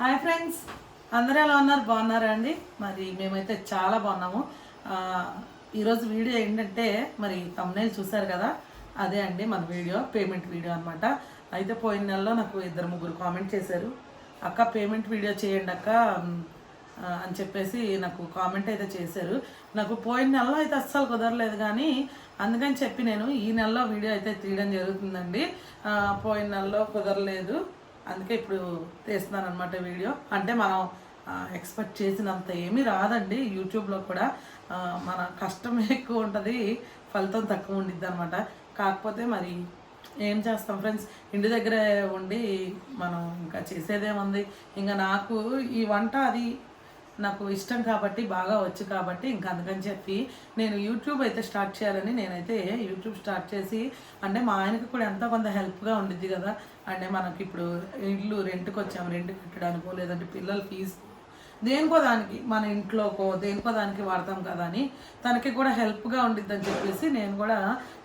Hi friends. అందరూ ఎలా ఉన్నారు? బాగున్నారా అండి? మరి మేమైతే చాలా బాగున్నాము. ఈరోజు వీడియో ఏంటంటే మరి తమ్నేల్ చూసారు కదా? అదే అండి మన వీడియో పేమెంట్ వీడియో అనమాట అయితే పోయిన నెలలో నాకు ఇద్దరు ముగ్గురు కామెంట్ చేశారు. అక్క పేమెంట్ వీడియో చేయండి అక్క అని చెప్పేసి నాకు కామెంట్ అయితే చేశారు. నాకు పోయిన నెలలో అయితే అస్సలు కుదరలేదు కానీ అందుకని చెప్పి నేను ఈ నెలలో వీడియో అయితే తీయడం జరుగుతుందండి. పోయిన నెలలో కుదరలేదు. అందుకే ఇప్పుడు తీస్తున్నాను అనమాట వీడియో. అంటే మనం ఎక్స్పెక్ట్ చేసినంత ఏమీ రాదండి. యూట్యూబ్లో కూడా మన కష్టం ఎక్కువ ఉంటుంది ఫలితం తక్కువ ఉండిద్ది అనమాట కాకపోతే మరి ఏం చేస్తాం ఫ్రెండ్స్? ఇంటి దగ్గర ఉండి మనం ఇంకా చేసేదేముంది? ఇంకా నాకు ఈ వంట అది నాకు ఇష్టం కాబట్టి బాగా వచ్చు కాబట్టి ఇంకా అందుకని చెప్పి నేను యూట్యూబ్ అయితే స్టార్ట్ చేయాలని నేనైతే యూట్యూబ్ స్టార్ట్ చేసి అంటే మా ఆయనకి కూడా ఎంతో కొంత హెల్ప్గా ఉండిద్ది కదా. అంటే మనకి ఇప్పుడు ఇల్లు రెంట్కి వచ్చాము రెంట్ కట్టడానికో లేదంటే పిల్లల ఫీజు దేనికో దానికి మన ఇంట్లోకో దేనికో దానికి వాడతాం కదా అని తనకి కూడా హెల్ప్గా ఉండిద్దని చెప్పేసి నేను కూడా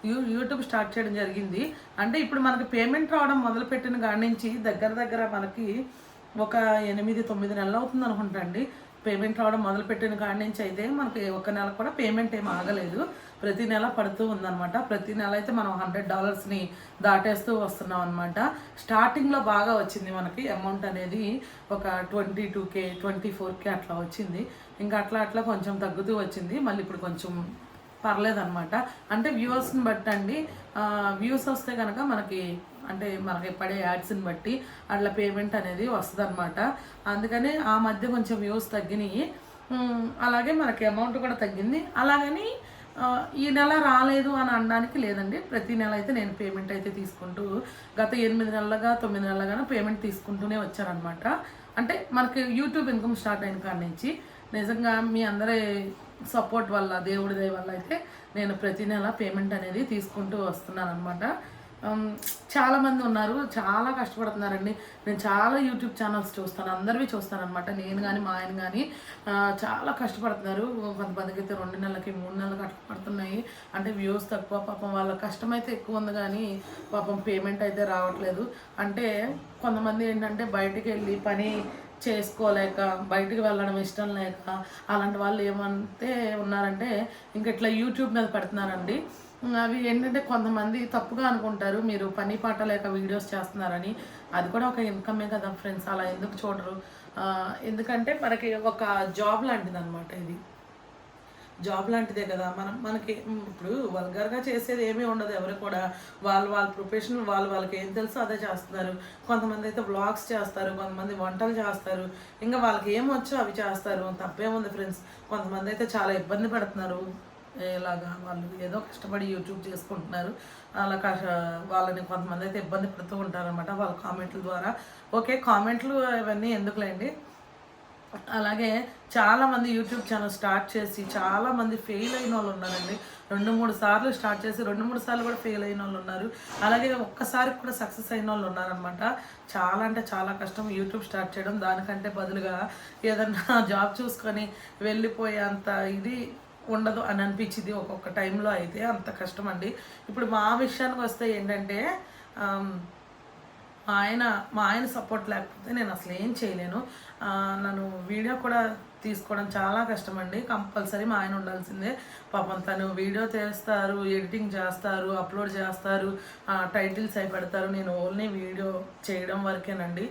యూ యూట్యూబ్ స్టార్ట్ చేయడం జరిగింది. అంటే ఇప్పుడు మనకి పేమెంట్ రావడం మొదలుపెట్టిన కాడి నుంచి దగ్గర దగ్గర మనకి ఒక ఎనిమిది తొమ్మిది నెలలు అవుతుంది అనుకుంటా అండి. పేమెంట్ రావడం మొదలుపెట్టిన కాడి నుంచి అయితే మనకి ఒక నెల కూడా పేమెంట్ ఏం ఆగలేదు. ప్రతి నెల పడుతూ ఉందన్నమాట. ప్రతి నెల అయితే మనం హండ్రెడ్ డాలర్స్ని దాటేస్తూ వస్తున్నాం అనమాట స్టార్టింగ్లో బాగా వచ్చింది మనకి. అమౌంట్ అనేది ఒక twenty two K twenty four K అట్లా వచ్చింది. ఇంకా అట్లా అట్లా కొంచెం తగ్గుతూ వచ్చింది. మళ్ళీ ఇప్పుడు కొంచెం పర్లేదన్నమాట. అంటే వ్యూవర్స్ని బట్టి అండి వ్యూస్ వస్తే కనుక మనకి అంటే మనకి పడే యాడ్స్ని బట్టి అట్లా పేమెంట్ అనేది వస్తుంది అందుకనే ఆ మధ్య కొంచెం వ్యూస్ తగ్గినాయి. అలాగే మనకి అమౌంట్ కూడా తగ్గింది. అలాగని ఈ నెల రాలేదు అని అనడానికి లేదండి. ప్రతి నెల అయితే నేను పేమెంట్ అయితే తీసుకుంటూ గత ఎనిమిది నెలలుగా తొమ్మిది నెలలుగా పేమెంట్ తీసుకుంటూనే వచ్చానమాట అంటే మనకి యూట్యూబ్ ఇన్కమ్ స్టార్ట్ అయిన కాడి నుంచి నిజంగా మీ అందరి సపోర్ట్ వల్ల దేవుడి దయ వల్ల అయితే నేను ప్రతి నెల పేమెంట్ అనేది తీసుకుంటూ వస్తున్నాను అనమాట Um, చాలామంది ఉన్నారు చాలా కష్టపడుతున్నారండి. నేను చాలా యూట్యూబ్ ఛానల్స్ చూస్తాను అందరివి చూస్తాను అనమాట నేను కానీ మా ఆయన కానీ చాలా కష్టపడుతున్నారు. కొంతమందికి అయితే రెండు నెలలకి మూడు నెలలకి అట్లా పడుతున్నాయి. అంటే వ్యూస్ తక్కువ పాపం వాళ్ళ కష్టం అయితే ఎక్కువ ఉంది కానీ పాపం పేమెంట్ అయితే రావట్లేదు. అంటే కొంతమంది ఏంటంటే బయటికి వెళ్ళి పని చేసుకోలేక బయటికి వెళ్ళడం ఇష్టం లేక అలాంటి వాళ్ళు ఏమంటే ఉన్నారంటే ఇంక ఇట్లా యూట్యూబ్ మీద పెడుతున్నారండి. అవి ఏంటంటే కొంతమంది తప్పుగా అనుకుంటారు. మీరు పని పాట లేక వీడియోస్ చేస్తున్నారని. అది కూడా ఒక ఇన్కమే కదా ఫ్రెండ్స్. అలా ఎందుకు చూడరు? ఎందుకంటే మనకి ఒక జాబ్ లాంటిది అనమాట ఇది. జాబ్ లాంటిదే కదా. మనం మనకి ఇప్పుడు వల్గర్గా చేసేది ఏమీ ఉండదు ఎవరు కూడా. వాళ్ళు వాళ్ళ ప్రొఫెషన్ వాళ్ళు వాళ్ళకి ఏం తెలుసో అదే చేస్తున్నారు. కొంతమంది అయితే బ్లాగ్స్ చేస్తారు. కొంతమంది వంటలు చేస్తారు. ఇంకా వాళ్ళకి ఏం వచ్చో అవి చేస్తారు. తప్పేముంది ఫ్రెండ్స్. కొంతమంది అయితే చాలా ఇబ్బంది పడుతున్నారు. ఇలాగా వాళ్ళు ఏదో కష్టపడి యూట్యూబ్ చేసుకుంటున్నారు. అలా కష వాళ్ళని కొంతమంది అయితే ఇబ్బంది పడుతూ ఉంటారనమాట వాళ్ళ కామెంట్ల ద్వారా. ఓకే కామెంట్లు ఇవన్నీ ఎందుకులేండి? అలాగే చాలామంది యూట్యూబ్ ఛానల్ స్టార్ట్ చేసి చాలామంది ఫెయిల్ అయిన వాళ్ళు ఉన్నారండి. రెండు మూడు సార్లు స్టార్ట్ చేసి రెండు మూడు సార్లు కూడా ఫెయిల్ అయిన వాళ్ళు ఉన్నారు. అలాగే ఒక్కసారి కూడా సక్సెస్ అయిన వాళ్ళు ఉన్నారనమాట చాలా అంటే చాలా కష్టం యూట్యూబ్ స్టార్ట్ చేయడం. దానికంటే బదులుగా ఏదన్నా జాబ్ చూసుకొని వెళ్ళిపోయేంత ఇది ఉండదు అని అనిపించింది ఒక్కొక్క టైంలో అయితే అంత కష్టం అండి ఇప్పుడు మా విషయానికి వస్తే ఏంటంటే మా ఆయన మా ఆయన సపోర్ట్ లేకపోతే నేను అసలు ఏం చేయలేను. నన్ను వీడియో కూడా తీసుకోవడం చాలా కష్టం అండి కంపల్సరీ మా ఆయన ఉండాల్సిందే. పాపం తను వీడియో తీస్తారు ఎడిటింగ్ చేస్తారు అప్లోడ్ చేస్తారు టైటిల్స్ అయి పెడతారు. నేను ఓన్లీ వీడియో చేయడం వరకేనండి.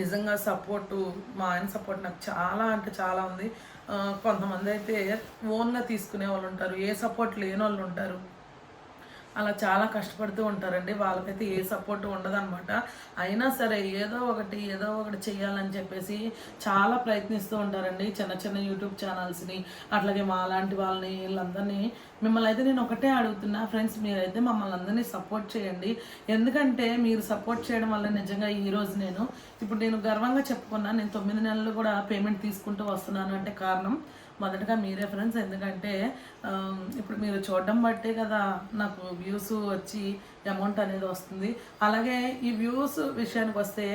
నిజంగా సపోర్టు మా ఆయన సపోర్ట్ నాకు చాలా అంటే చాలా ఉంది. కొంతమంది అయితే ఓన్గా తీసుకునే వాళ్ళు ఉంటారు. ఏ సపోర్ట్ లేని వాళ్ళు ఉంటారు. అలా చాలా కష్టపడుతూ ఉంటారండి. వాళ్ళకైతే ఏ సపోర్ట్ ఉండదన్నమాట. అయినా సరే ఏదో ఒకటి ఏదో ఒకటి చేయాలని చెప్పేసి చాలా ప్రయత్నిస్తూ ఉంటారండి. చిన్న చిన్న యూట్యూబ్ ఛానల్స్ని అట్లాగే మా లాంటి వాళ్ళని వీళ్ళందరినీ మిమ్మల్ని అయితే నేను ఒకటే అడుగుతున్నా. ఫ్రెండ్స్ మీరైతే మమ్మల్ని అందరినీ సపోర్ట్ చేయండి. ఎందుకంటే మీరు సపోర్ట్ చేయడం వల్ల నిజంగా ఈరోజు నేను ఇప్పుడు నేను గర్వంగా చెప్పుకున్నా నేను తొమ్మిది నెలలు కూడా పేమెంట్ తీసుకుంటూ వస్తున్నాను అంటే కారణం మొదటగా మీ రెఫరెన్స్ ఎందుకంటే ఇప్పుడు మీరు చూడడం బట్టే కదా నాకు వ్యూస్ వచ్చి అమౌంట్ అనేది వస్తుంది. అలాగే ఈ వ్యూస్ విషయానికి వస్తే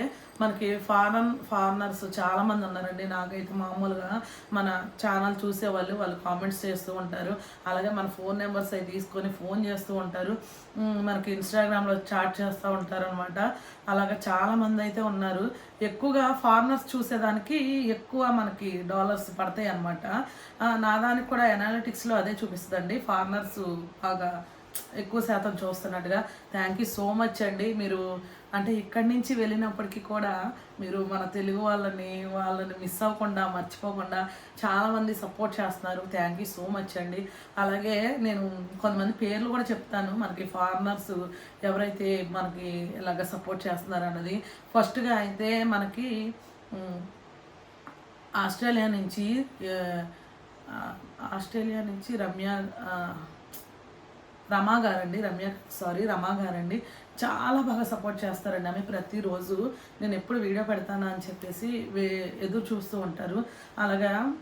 మనకి ఫారెన్ ఫారినర్స్ చాలామంది ఉన్నారండి. నాకైతే మామూలుగా మన ఛానల్ చూసేవాళ్ళు వాళ్ళు కామెంట్స్ చేస్తూ ఉంటారు. అలాగే మన ఫోన్ నెంబర్స్ అవి తీసుకొని ఫోన్ చేస్తూ ఉంటారు. మనకి ఇన్స్టాగ్రామ్లో చాట్ చేస్తూ ఉంటారు అనమాట అలాగే చాలామంది అయితే ఉన్నారు. ఎక్కువగా ఫారినర్స్ చూసేదానికి ఎక్కువ మనకి డాలర్స్ పడతాయి అనమాట నా దానికి కూడా అనాలిటిక్స్లో అదే చూపిస్తుందండి. ఫారినర్స్ బాగా ఎక్కువ శాతం చూస్తున్నట్టుగా. థ్యాంక్ యూ సో మచ్ అండి. మీరు అంటే ఇక్కడి నుంచి వెళ్ళినప్పటికీ కూడా మీరు మన తెలుగు వాళ్ళని వాళ్ళని మిస్ అవ్వకుండా మర్చిపోకుండా చాలామంది సపోర్ట్ చేస్తున్నారు. థ్యాంక్ యూ సో మచ్ అండి. అలాగే నేను కొంతమంది పేర్లు కూడా చెప్తాను. మనకి ఫారినర్స్ ఎవరైతే మనకి ఇలాగ సపోర్ట్ చేస్తున్నారు అన్నది. ఫస్ట్గా అయితే మనకి ఆస్ట్రేలియా నుంచి ఆస్ట్రేలియా నుంచి రమ్య రమా గారండి రమ్య సారీ రమా గారండి. చాలా బాగా సపోర్ట్ చేస్తారండి ఆమె ప్రతిరోజు. నేను ఎప్పుడు వీడియో పెడతానా అని చెప్పేసి వే- ఎదురు చూస్తూ ఉంటారు. అలాగా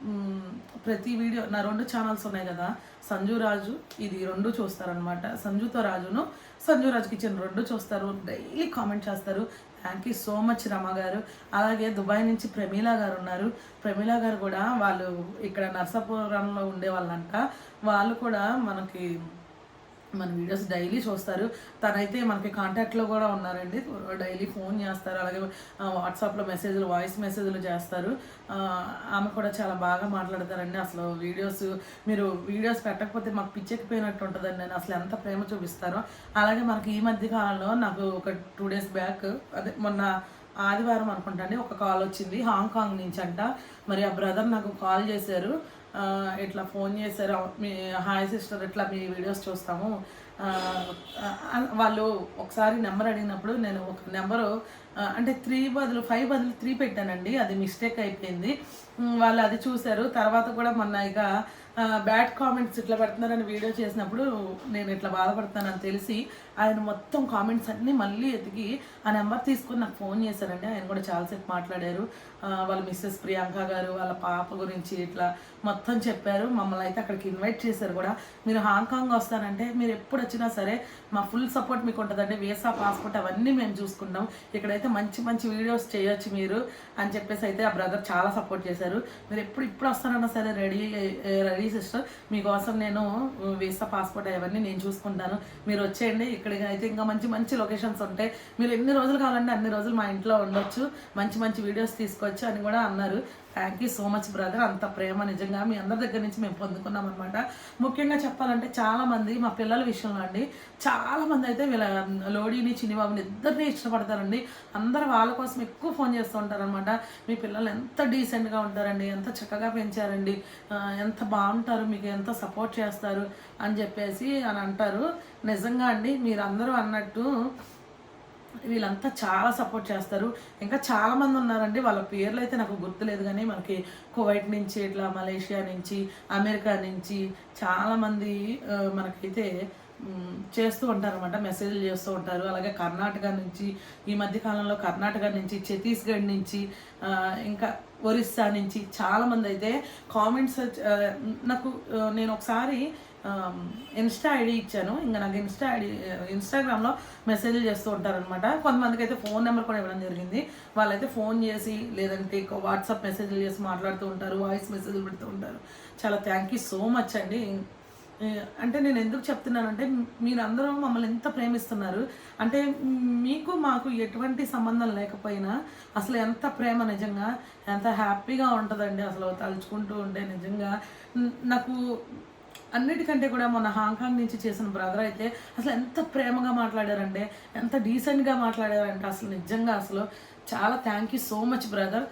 ప్రతి వీడియో నా రెండు ఛానల్స్ ఉన్నాయి కదా. సంజు రాజు ఇది రెండు చూస్తారనమాట సంజుతో రాజును సంజు రాజు కిచెన్ రెండు చూస్తారు. డైలీ కామెంట్ చేస్తారు. Thank you so much Rama గారు. అలాగే దుబాయ్ నుంచి ప్రమీలా గారు ఉన్నారు. ప్రమీలా గారు కూడా వాళ్ళు ఇక్కడ నర్సాపురంలో ఉండే వాళ్ళంట. వాళ్ళు కూడా మనకి మన వీడియోస్ డైలీ చూస్తారు. తనైతే మనకి కాంటాక్ట్లో కూడా ఉన్నారండి. డైలీ ఫోన్ చేస్తారు. అలాగే వాట్సాప్లో మెసేజ్లు వాయిస్ మెసేజ్లు చేస్తారు. ఆమె కూడా చాలా బాగా మాట్లాడతారండి. అసలు వీడియోస్ మీరు వీడియోస్ పెట్టకపోతే మాకు పిచ్చెక్కిపోయినట్టు ఉంటుందండి. నేను అసలు ఎంత ప్రేమ చూపిస్తారో. అలాగే మనకి ఈ మధ్య కాలంలో నాకు ఒక టూ డేస్ బ్యాక్ అదే మొన్న ఆదివారం అనుకుంటాండి ఒక కాల్ వచ్చింది. హాంకాంగ్ నుంచి అంట. మరి ఆ బ్రదర్ నాకు కాల్ చేశారు. ఇట్లా ఫోన్ చేశారు మీ హాయ్ సిస్టర్ ఇట్లా మీ వీడియోస్ చూస్తాము? వాళ్ళు ఒకసారి నెంబర్ అడిగినప్పుడు నేను ఒక నెంబరు అంటే త్రీ బదులు ఫైవ్ బదులు త్రీ పెట్టానండి అది మిస్టేక్ అయిపోయింది. వాళ్ళు అది చూశారు తర్వాత కూడా మొన్న ఇక బ్యాడ్ కామెంట్స్ ఇట్లా పెడుతున్నారని వీడియో చేసినప్పుడు నేను ఇట్లా బాధపడతానని తెలిసి ఆయన మొత్తం కామెంట్స్ అన్నీ మళ్ళీ ఎతికి ఆ నెంబర్ తీసుకుని నాకు ఫోన్ చేశారండి. ఆయన కూడా చాలాసేపు మాట్లాడారు. వాళ్ళ మిస్సెస్ ప్రియాంక గారు వాళ్ళ పాప గురించి ఇట్లా మొత్తం చెప్పారు. మమ్మల్ని అయితే అక్కడికి ఇన్వైట్ చేశారు కూడా. మీరు హాంకాంగ్ వస్తానంటే మీరు ఎప్పుడు వచ్చినా సరే మా ఫుల్ సపోర్ట్ మీకు ఉంటుందండి. వీసా పాస్పోర్ట్ అవన్నీ మేము చూసుకుంటాం. ఇక్కడైతే మంచి మంచి వీడియోస్ చేయొచ్చు మీరు అని చెప్పేసి అయితే ఆ బ్రదర్ చాలా సపోర్ట్ చేశారు. మీరు ఎప్పుడు ఇప్పుడు వస్తానన్నా సరే రెడీ రెడీ సిస్టర్ మీకోసం నేను వీసా పాస్పోర్ట్ అవన్నీ నేను చూసుకుంటాను. మీరు వచ్చేయండి. ఇక్కడికి అయితే ఇంకా మంచి మంచి లొకేషన్స్ ఉంటాయి. మీరు ఎన్ని రోజులు కావాలంటే అన్ని రోజులు మా ఇంట్లో ఉండొచ్చు. మంచి మంచి వీడియోస్ తీసుకోవచ్చు అని కూడా అన్నారు. Thank you so much brother అంత ప్రేమ నిజంగా మీ అందరి దగ్గర నుంచి మేము పొందుకున్నాం అనమాట ముఖ్యంగా చెప్పాలంటే చాలామంది మా పిల్లల విషయంలో అండి చాలా మంది అయితే వీళ్ళ లోడీని చినిబాబుని ఇద్దరిని ఇష్టపడతారండి. అందరూ వాళ్ళ కోసం ఎక్కువ ఫోన్ చేస్తూ ఉంటారనమాట మీ పిల్లలు ఎంత డీసెంట్గా ఉంటారండి ఎంత చక్కగా పెంచారండి ఎంత బాగుంటారు మీకు ఎంత సపోర్ట్ చేస్తారు అని చెప్పేసి అని అంటారు. నిజంగా అండి మీరు అందరూ అన్నట్టు వీళ్ళంతా చాలా సపోర్ట్ చేస్తారు. ఇంకా చాలామంది ఉన్నారండి. వాళ్ళ పేర్లు అయితే నాకు గుర్తులేదు కానీ మనకి కువైట్ నుంచి ఇట్లా మలేషియా నుంచి అమెరికా నుంచి చాలామంది మనకైతే చేస్తూ ఉంటారు అనమాట మెసేజ్లు చేస్తూ ఉంటారు. అలాగే కర్ణాటక నుంచి ఈ మధ్య కాలంలో కర్ణాటక నుంచి ఛత్తీస్గఢ్ నుంచి ఇంకా ఒరిస్సా నుంచి చాలామంది అయితే కామెంట్స్ నాకు నేను ఒకసారి ఇన్స్టా ఐడి ఇచ్చాను. ఇంకా నాకు ఇన్స్టా ఐడి ఇన్స్టాగ్రామ్లో మెసేజ్లు చేస్తూ ఉంటారనమాట కొంతమందికి అయితే ఫోన్ నెంబర్ కూడా ఇవ్వడం జరిగింది. వాళ్ళైతే ఫోన్ చేసి లేదంటే వాట్సాప్ మెసేజ్లు చేసి మాట్లాడుతూ ఉంటారు వాయిస్ మెసేజ్లు పెడుతూ ఉంటారు. చాలా థ్యాంక్ యూ సో మచ్ అండి. అంటే నేను ఎందుకు చెప్తున్నానంటే మీరందరూ మమ్మల్ని ఎంత ప్రేమిస్తున్నారు. అంటే మీకు మాకు ఎటువంటి సంబంధం లేకపోయినా అసలు ఎంత ప్రేమ నిజంగా ఎంత హ్యాపీగా ఉంటుందండి అసలు తలుచుకుంటూ ఉంటే నిజంగా. నాకు అన్నిటికంటే కూడా మొన్న హాంకాంగ్ నుంచి చేసిన బ్రదర్ అయితే అసలు ఎంత ప్రేమగా మాట్లాడారంటే ఎంత డీసెంట్గా మాట్లాడారంటే అసలు నిజంగా అసలు చాలా thank you so much brother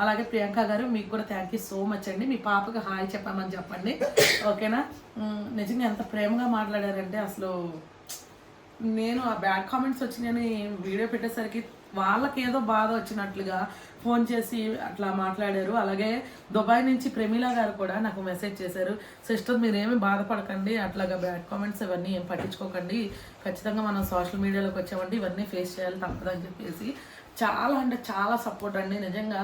అలాగే ప్రియాంక గారు మీకు కూడా థ్యాంక్ యూ సో మచ్ అండి. మీ పాపకి హాయ్ చెప్పామని చెప్పండి. ఓకేనా? నిజంగా ఎంత ప్రేమగా మాట్లాడారంటే అసలు నేను ఆ బ్యాడ్ కామెంట్స్ వచ్చినాయని వీడియో పెట్టేసరికి వాళ్ళకి ఏదో బాధ వచ్చినట్లుగా ఫోన్ చేసి అట్లా మాట్లాడారు. అలాగే దుబాయ్ నుంచి ప్రమీల గారు కూడా నాకు మెసేజ్ చేశారు. సిస్టర్ మీరేమి బాధపడకండి. అట్లాగా బ్యాడ్ కామెంట్స్ ఇవన్నీ ఏం పట్టించుకోకండి. ఖచ్చితంగా మనం సోషల్ మీడియాలోకి వచ్చామంటే ఇవన్నీ ఫేస్ చేయాలి తప్పదని చెప్పేసి చాలా అంటే చాలా సపోర్ట్ అండి. నిజంగా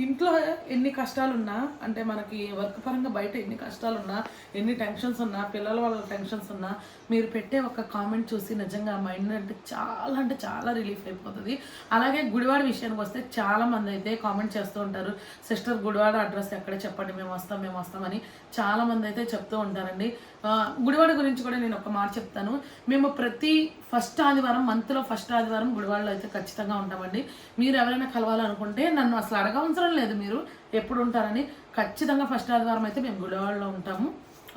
ఇంట్లో ఎన్ని కష్టాలున్నా అంటే మనకి వర్క్ పరంగా బయట ఎన్ని కష్టాలు ఉన్నా ఎన్ని టెన్షన్స్ ఉన్నా పిల్లల వాళ్ళ టెన్షన్స్ ఉన్నా మీరు పెట్టే ఒక కామెంట్ చూసి నిజంగా మైండ్ అంటే చాలా అంటే చాలా రిలీఫ్ అయిపోతుంది. అలాగే గుడివాడ విషయానికి వస్తే చాలా మంది అయితే కామెంట్ చేస్తూ ఉంటారు సిస్టర్ గుడివాడ అడ్రస్ ఎక్కడ? చెప్పండి మేము వస్తాం మేము వస్తామని చాలా మంది అయితే చెప్తూ ఉంటారండి. గుడివాడ గురించి కూడా నేను ఒక మాట చెప్తాను. మేము ప్రతి ఫస్ట్ ఆదివారం మంత్లో ఫస్ట్ ఆదివారం గుడివాడలో అయితే ఖచ్చితంగా ఉంటామండి. మీరు ఎవరైనా కలవాలనుకుంటే నన్ను అసలు అడగవసరం లేదు మీరు. ఎప్పుడు ఉంటారని ఖచ్చితంగా ఫస్ట్ ఆదివారం అయితే మేము గుడివాడలో ఉంటాము.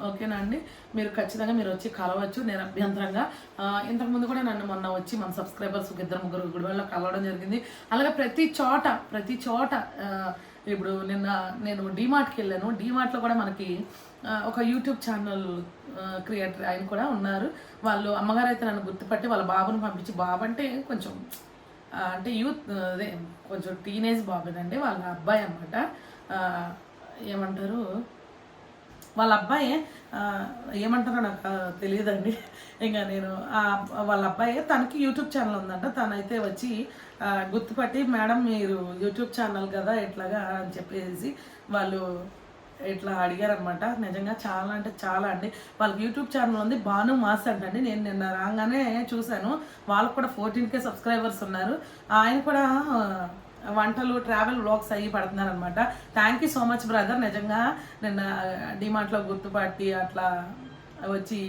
ఓకేనా అండి? మీరు ఖచ్చితంగా మీరు వచ్చి కలవచ్చు నేను అభ్యంతరంగా. ఇంతకుముందు కూడా నన్ను మొన్న వచ్చి మన సబ్స్క్రైబర్స్ ఒక ఇద్దరు ముగ్గురు గుడివాడలో కలవడం జరిగింది. అలాగే ప్రతి చోట ప్రతి చోట ఇప్పుడు నిన్న నేను డీమార్ట్కి వెళ్ళాను. డీమార్ట్లో కూడా మనకి ఒక యూట్యూబ్ ఛానల్ క్రియేటర్ ఆయన కూడా ఉన్నారు. వాళ్ళు అమ్మగారు అయితే నన్ను గుర్తుపట్టి వాళ్ళ బాబుని పంపించి బాబు అంటే కొంచెం అంటే యూత్ అదే కొంచెం టీనేజ్ బాబునండి వాళ్ళ అబ్బాయి అనమాట ఏమంటారు వాళ్ళ అబ్బాయి ఏమంటారో నాకు తెలియదండి. ఇంకా నేను ఆ వాళ్ళ అబ్బాయి తనకి యూట్యూబ్ ఛానల్ ఉందంట. తనైతే వచ్చి గుర్తుపట్టి మేడం మీరు యూట్యూబ్ ఛానల్ కదా ఎట్లాగా అని చెప్పేసి వాళ్ళు ఇట్లా అడిగారనమాట నిజంగా చాలా అంటే చాలా అండి. వాళ్ళకి యూట్యూబ్ ఛానల్ ఉంది భాను మాస్ అంటండి. నేను నిన్న రాగానే చూశాను. వాళ్ళకు కూడా ఫోర్టీన్ కే సబ్స్క్రైబర్స్ ఉన్నారు. ఆయన కూడా వంటలు ట్రావెల్ బ్లాగ్స్ అయ్యి పడుతున్నారు అనమాట thank you so much brother నిజంగా నిన్న డిమార్ట్లో గుర్తుపట్టి అట్లా వచ్చి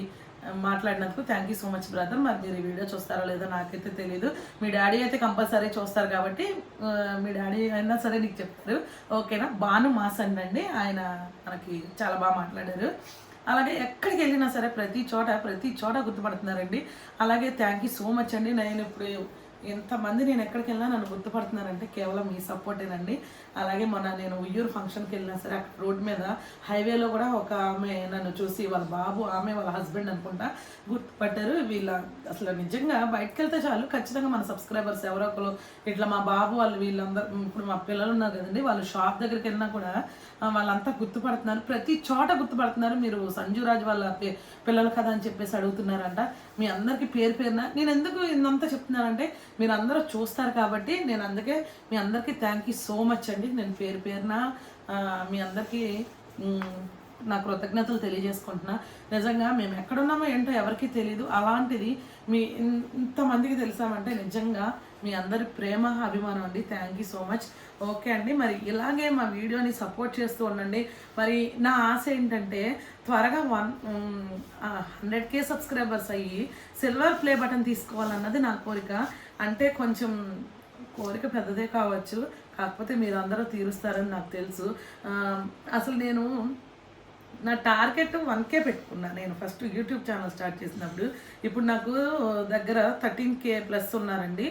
మాట్లాడినందుకు thank you so much brother మరి మీరు ఈ వీడియో చూస్తారో లేదో నాకైతే తెలియదు మీ డాడీ అయితే కంపల్సరీ చూస్తారు కాబట్టి మీ డాడీ అయినా సరే నీకు చెప్తారు. ఓకేనా బాను మాస్ అండి. ఆయన మనకి చాలా బాగా మాట్లాడారు. అలాగే ఎక్కడికి వెళ్ళినా సరే ప్రతి చోట ప్రతి చోట గుర్తుపడుతున్నారండి. అలాగే థ్యాంక్ యూ సో మచ్ అండి. నేను ఇప్పుడు ఎంతమంది నేను ఎక్కడికి వెళ్ళినా నన్ను గుర్తుపడుతున్నారంటే కేవలం మీ సపోర్టేనండి అలాగే మొన్న నేను ఉయ్యూరు ఫంక్షన్కి వెళ్ళినా సరే అక్కడ రోడ్ మీద హైవేలో కూడా ఒక ఆమె నన్ను చూసి వాళ్ళ బాబు ఆమె వాళ్ళ హస్బెండ్ అనుకుంటా గుర్తుపట్టారు. వీళ్ళ అసలు నిజంగా బయటకు వెళ్తే చాలు. ఖచ్చితంగా మన సబ్స్క్రైబర్స్ ఎవరో ఒకరు ఇట్లా మా బాబు వాళ్ళు వీళ్ళందరూ ఇప్పుడు మా పిల్లలు ఉన్నారు కదండి వాళ్ళు షాప్ దగ్గరికి వెళ్ళినా కూడా వాళ్ళంతా గుర్తుపడుతున్నారు. ప్రతి చోట గుర్తుపడుతున్నారు. మీరు సంజురాజ్ వాళ్ళ పిల్లలు కదా అని చెప్పేసి అడుగుతున్నారంట. మీ అందరికీ పేరు పేరున నేను ఎందుకు ఇందంతా చెప్తున్నానంటే మీరు అందరూ చూస్తారు కాబట్టి నేను అందుకే మీ అందరికీ థ్యాంక్ యూ సో మచ్ అండి. నేను పేరు పేరున మీ అందరికీ నా కృతజ్ఞతలు తెలియజేసుకుంటున్నా. నిజంగా మేము ఎక్కడున్నామో ఏంటో ఎవరికీ తెలియదు అలాంటిది మీ ఇంతమందికి తెలిసామంటే నిజంగా మీ అందరి ప్రేమ అభిమానం అండి. Thank you so much okay అండి. మరి ఇలాగే మా వీడియోని సపోర్ట్ చేస్తూ ఉండండి. మరి నా ఆశ ఏంటంటే త్వరగా వన్ హండ్రెడ్ కే సబ్స్క్రైబర్స్ అయ్యి సిల్వర్ ప్లే బటన్ తీసుకోవాలన్నది నా కోరిక. అంటే కొంచెం కోరిక పెద్దదే కావచ్చు. కాకపోతే మీరు అందరూ తీరుస్తారని నాకు తెలుసు. అసలు నేను నా టార్గెట్ వన్ కే పెట్టుకున్నా నేను ఫస్ట్ యూట్యూబ్ ఛానల్ స్టార్ట్ చేసినప్పుడు. ఇప్పుడు నాకు దగ్గర థర్టీన్ కే ప్లస్ ఉన్నారండి.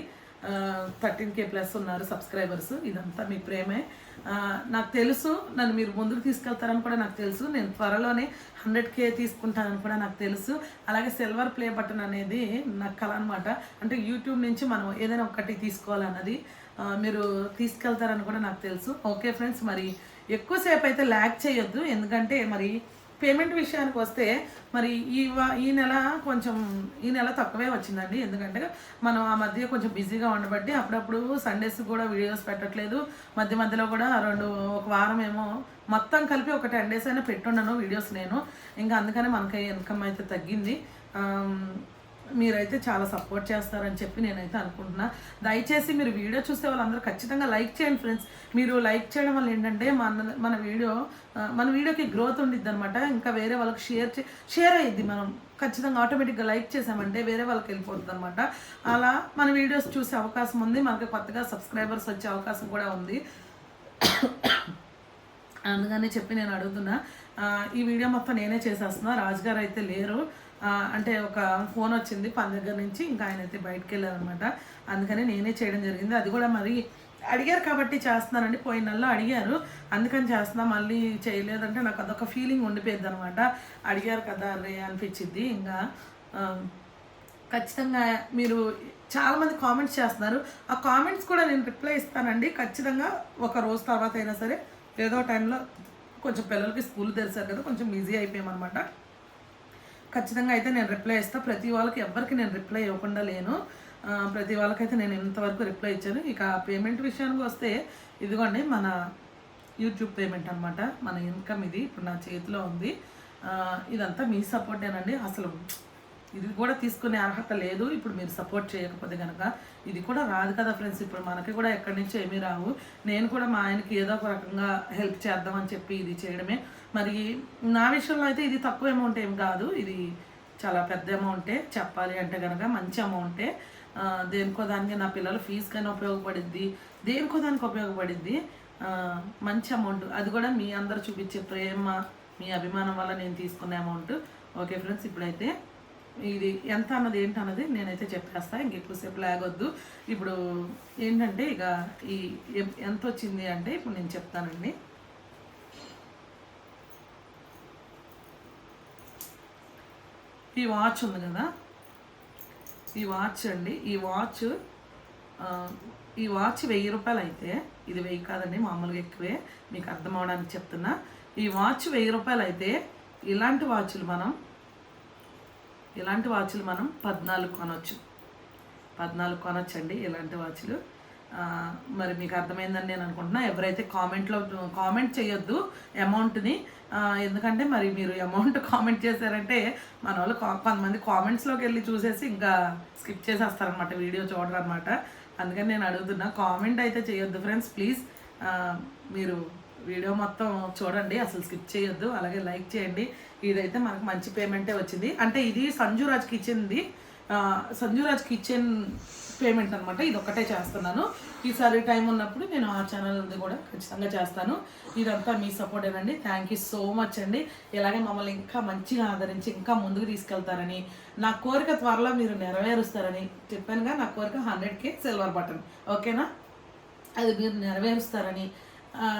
థర్టీన్ కే ప్లస్ ఉన్నారు సబ్స్క్రైబర్స్. ఇదంతా మీ ప్రేమే. నాకు తెలుసు నన్ను మీరు ముందుకు తీసుకెళ్తారని కూడా నాకు తెలుసు. నేను త్వరలోనే హండ్రెడ్ కే తీసుకుంటానని కూడా నాకు తెలుసు. అలాగే సిల్వర్ ప్లే బటన్ అనేది నాకు కల అనమాట అంటే యూట్యూబ్ నుంచి మనం ఏదైనా ఒకటి తీసుకోవాలన్నది మీరు తీసుకెళ్తారని కూడా నాకు తెలుసు. ఓకే ఫ్రెండ్స్ మరి ఎక్కువసేపు అయితే ల్యాక్ చేయొద్దు. ఎందుకంటే మరి పేమెంట్ విషయానికి వస్తే మరి ఈ ఈ నెల కొంచెం ఈ నెల తక్కువే వచ్చిందండి. ఎందుకంటే మనం ఆ మధ్య కొంచెం బిజీగా ఉండబట్టి అప్పుడప్పుడు సండేస్ కూడా వీడియోస్ పెట్టట్లేదు. మధ్య మధ్యలో కూడా రెండు ఒక వారం ఏమో మొత్తం కలిపి ఒక టెన్ డేస్ అయినా పెట్టున్నాను వీడియోస్ నేను. ఇంకా అందుకనే మనకి ఇన్కమ్ అయితే తగ్గింది. మీరైతే చాలా సపోర్ట్ చేస్తారని చెప్పి నేనైతే అనుకుంటున్నా. దయచేసి మీరు వీడియో చూసే వాళ్ళందరూ ఖచ్చితంగా లైక్ చేయండి ఫ్రెండ్స్ మీరు లైక్ చేయడం వల్ల ఏంటంటే మన మన వీడియో మన వీడియోకి గ్రోత్ ఉండిద్ది అనమాట ఇంకా వేరే వాళ్ళకి షేర్ చే షేర్ అయ్యిద్ది మనం. ఖచ్చితంగా ఆటోమేటిక్గా లైక్ చేసామంటే వేరే వాళ్ళకి వెళ్ళిపోతుంది అనమాట అలా మన వీడియోస్ చూసే అవకాశం ఉంది. మనకి కొత్తగా సబ్స్క్రైబర్స్ వచ్చే అవకాశం కూడా ఉంది. అందుకని చెప్పి నేను అడుగుతున్నా. ఈ వీడియో మొత్తం నేనే చేసేస్తున్నా. రాజుగారు అయితే లేరు. అంటే ఒక ఫోన్ వచ్చింది పని దగ్గర నుంచి ఇంకా ఆయన అయితే బయటకు వెళ్ళారనమాట. అందుకని నేనే చేయడం జరిగింది. అది కూడా మరి అడిగారు కాబట్టి చేస్తున్నానండి. పోయిన నెలలో అడిగారు. అందుకని చేస్తున్నా మళ్ళీ చేయలేదంటే నాకు అదొక ఫీలింగ్ ఉండిపోయింది అనమాట అడిగారు కదా రే అనిపించింది ఇంకా ఖచ్చితంగా మీరు చాలామంది కామెంట్స్ చేస్తున్నారు. ఆ కామెంట్స్ కూడా నేను రిప్లై ఇస్తానండి. ఖచ్చితంగా ఒక రోజు తర్వాత అయినా సరే ఏదో టైంలో కొంచెం పిల్లలకి స్కూల్ తెరిచారు కదా కొంచెం బిజీ అయిపోయామన్నమాట ఖచ్చితంగా అయితే నేను రిప్లై ఇస్తాను ప్రతి వాళ్ళకి ఎవరికి నేను రిప్లై ఇవ్వకుండా లేను. ప్రతి వాళ్ళకైతే నేను ఇంతవరకు రిప్లై ఇచ్చాను. ఇక పేమెంట్ విషయానికి వస్తే ఇదిగోండి మన యూట్యూబ్ పేమెంట్ అనమాట మన ఇన్కమ్ ఇది. ఇప్పుడు నా చేతిలో ఉంది. ఇదంతా మీ సపోర్టేనండి అసలు ఇది కూడా తీసుకునే అర్హత లేదు. ఇప్పుడు మీరు సపోర్ట్ చేయకపోతే కనుక ఇది కూడా రాదు కదా ఫ్రెండ్స్ ఇప్పుడు మనకి కూడా ఎక్కడి నుంచి ఏమీ రావు. నేను కూడా మా ఆయనకి ఏదో ఒక రకంగా హెల్ప్ చేద్దామని చెప్పి ఇది చేయడమే. మరి నా విషయంలో అయితే ఇది తక్కువ అమౌంట్ ఏం కాదు. ఇది చాలా పెద్ద అమౌంటే చెప్పాలి అంటే కనుక మంచి అమౌంటే దేనికో దానికి నా పిల్లల ఫీజు కానీ ఉపయోగపడిద్ది. దేనికో దానికి ఉపయోగపడిద్ది. మంచి అమౌంట్ అది కూడా మీ అందరు చూపించే ప్రేమ మీ అభిమానం వల్ల నేను తీసుకునే అమౌంట్ ఓకే ఫ్రెండ్స్ ఇప్పుడైతే ఇది ఎంత అన్నది ఏంటి అన్నది నేనైతే చెప్పేస్తా. ఇంక ఎక్కువసేపు లాగొద్దు ఇప్పుడు ఏంటంటే ఇక ఈ ఎంత వచ్చింది అంటే ఇప్పుడు నేను చెప్తానండి. ఈ వాచ్ ఉంది కదా? ఈ వాచ్ అండి. ఈ వాచ్ ఈ వాచ్ వెయ్యి రూపాయలు అయితే ఇది వెయ్యి కాదండి మామూలుగా ఎక్కువే మీకు అర్థం అవడానికి చెప్తున్నా. ఈ వాచ్ వెయ్యి రూపాయలు అయితే ఇలాంటి వాచ్లు మనం ఇలాంటి వాచ్లు మనం పద్నాలుగు కొనవచ్చు పద్నాలుగు కొనొచ్చండి ఇలాంటి వాచ్లు. మరి మీకు అర్థమైందని నేను అనుకుంటున్నా. ఎవరైతే కామెంట్లో కామెంట్ చేయొద్దు అమౌంట్ని ఎందుకంటే మరి మీరు అమౌంట్ కామెంట్ చేశారంటే మన వాళ్ళు కా- కొంతమంది కామెంట్స్లోకి వెళ్ళి చూసేసి ఇంకా స్కిప్ చేసేస్తారనమాట వీడియో చూడరు అనమాట అందుకని నేను అడుగుతున్నా కామెంట్ అయితే చేయొద్దు ఫ్రెండ్స్. ప్లీజ్ మీరు వీడియో మొత్తం చూడండి అసలు స్కిప్ చేయొద్దు అలాగే లైక్ చేయండి. ఇదైతే మనకు మంచి పేమెంటే వచ్చింది. అంటే ఇది సంజురాజ్ కిచెన్ది సంజురాజ్ కిచెన్ పేమెంట్ అనమాట ఇది ఒక్కటే చేస్తున్నాను. ఈసారి టైం ఉన్నప్పుడు నేను ఆ ఛానల్ కూడా ఖచ్చితంగా చేస్తాను. ఇదంతా మీ సపోర్టేనండి థ్యాంక్ యూ సో మచ్ అండి. ఇలాగే మమ్మల్ని ఇంకా మంచిగా ఆదరించి ఇంకా ముందుకు తీసుకెళ్తారని నా కోరిక త్వరలో మీరు నెరవేరుస్తారని చెప్పానుగా. నా కోరిక హండ్రెడ్ కే సిల్వర్ బటన్ ఓకేనా అది మీరు నెరవేరుస్తారని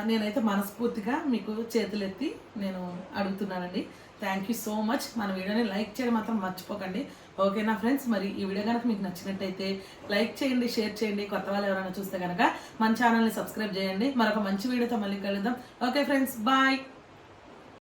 నేనైతే మనస్ఫూర్తిగా మీకు చేతులెత్తి నేను అడుగుతున్నానండి. థ్యాంక్ యూ సో మచ్ మన వీడియోని లైక్ చేయడం మాత్రం మర్చిపోకండి. ఓకేనా ఫ్రెండ్స్ మరి ఈ వీడియో కనుక మీకు నచ్చినట్టయితే లైక్ చేయండి షేర్ చేయండి. కొత్త వాళ్ళు ఎవరైనా చూస్తే కనుక మన ఛానల్ని సబ్స్క్రైబ్ చేయండి. మరొక మంచి వీడియోతో మళ్ళీ కలుద్దాం. Okay friends bye